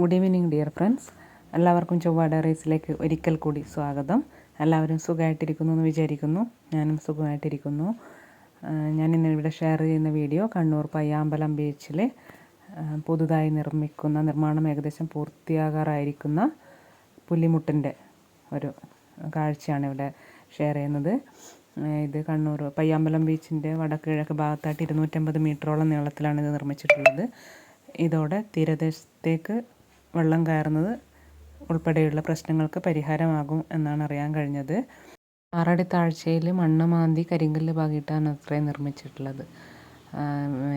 Good evening dear friends എല്ലാവർക്കും ചൊവ്വ ഡയറീസിലേക്ക് ഒരിക്കൽ കൂടി സ്വാഗതം. എല്ലാവരും സുഖമായിട്ടിരിക്കുന്നു എന്ന് വിചാരിക്കുന്നു. ഞാനും സുഖമായിട്ടിരിക്കുന്നു. ഞാൻ ഇന്ന് ഇവിടെ ഷെയർ ചെയ്യുന്ന വീഡിയോ കണ്ണൂർ പയ്യാമ്പലം ബീച്ചിലെ പുതുതായി നിർമ്മിക്കുന്ന നിർമ്മാണം ഏകദേശം പൂർത്തിയാകാറായിരിക്കുന്ന പുലിമുട്ടിന്റെ ഒരു കാഴ്ചയാണ് ഇവിടെ ഷെയർ ചെയ്യുന്നത്. ഇത് കണ്ണൂർ പയ്യാമ്പലം ബീച്ചിന്റെ വടക്ക് കിഴക്ക് ഭാഗത്തായിട്ട് ഇരുന്നൂറ്റമ്പത് മീറ്ററോളം നീളത്തിലാണ് ഇത് നിർമ്മിച്ചിട്ടുള്ളത്. ഇതോടെ തീരദേശത്തേക്ക് വെള്ളം കയറുന്നത് ഉൾപ്പെടെയുള്ള പ്രശ്നങ്ങൾക്ക് പരിഹാരമാകും എന്നാണ് അറിയാൻ കഴിഞ്ഞത്. ആറടി താഴ്ചയിൽ മണ്ണ് മാന്തി കരിങ്കല്ല് പാകിയിട്ടാണ് അത്രയും നിർമ്മിച്ചിട്ടുള്ളത്.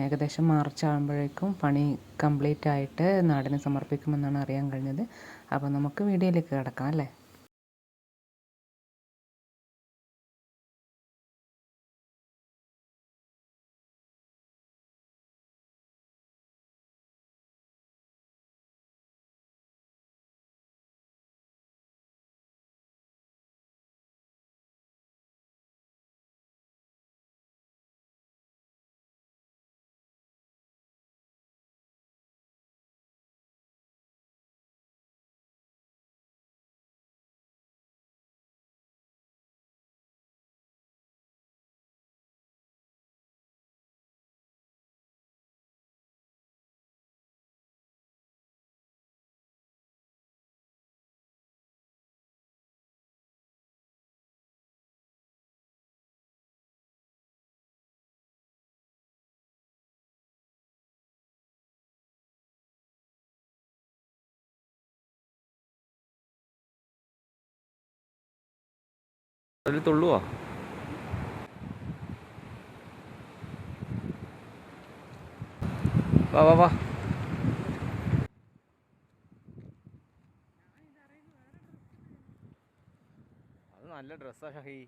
ഏകദേശം മാർച്ച് ആകുമ്പോഴേക്കും പണി കംപ്ലീറ്റ് ആയിട്ട് നാടിന് സമർപ്പിക്കുമെന്നാണ് അറിയാൻ കഴിഞ്ഞത്. അപ്പോൾ നമുക്ക് വീഡിയോയിലേക്ക് കിടക്കാം അല്ലേ? അതിൽ തുള്ളുവോ വാ വാ വാ. അത് നല്ല ഡ്രസ്സാ ഷഹി.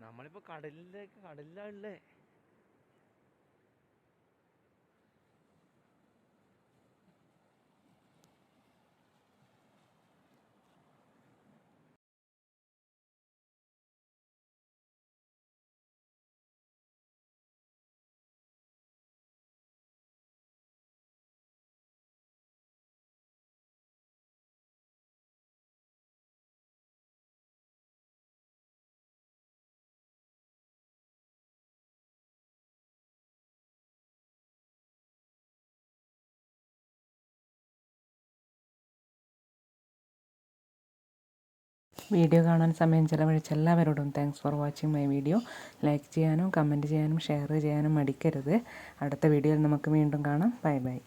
നമ്മളിപ്പോ കടലിലേക്ക് കടലിലാണല്ലേ വീഡിയോ കാണാൻ സമയം ചിലവഴിച്ച എല്ലാവരോടും thanks for watching my video like ചെയ്യാനും കമന്റ് ചെയ്യാനും ഷെയർ ചെയ്യാനും മടിക്കരുത്. അടുത്ത വീഡിയോയിൽ നമുക്ക് വീണ്ടും കാണാം. Bye bye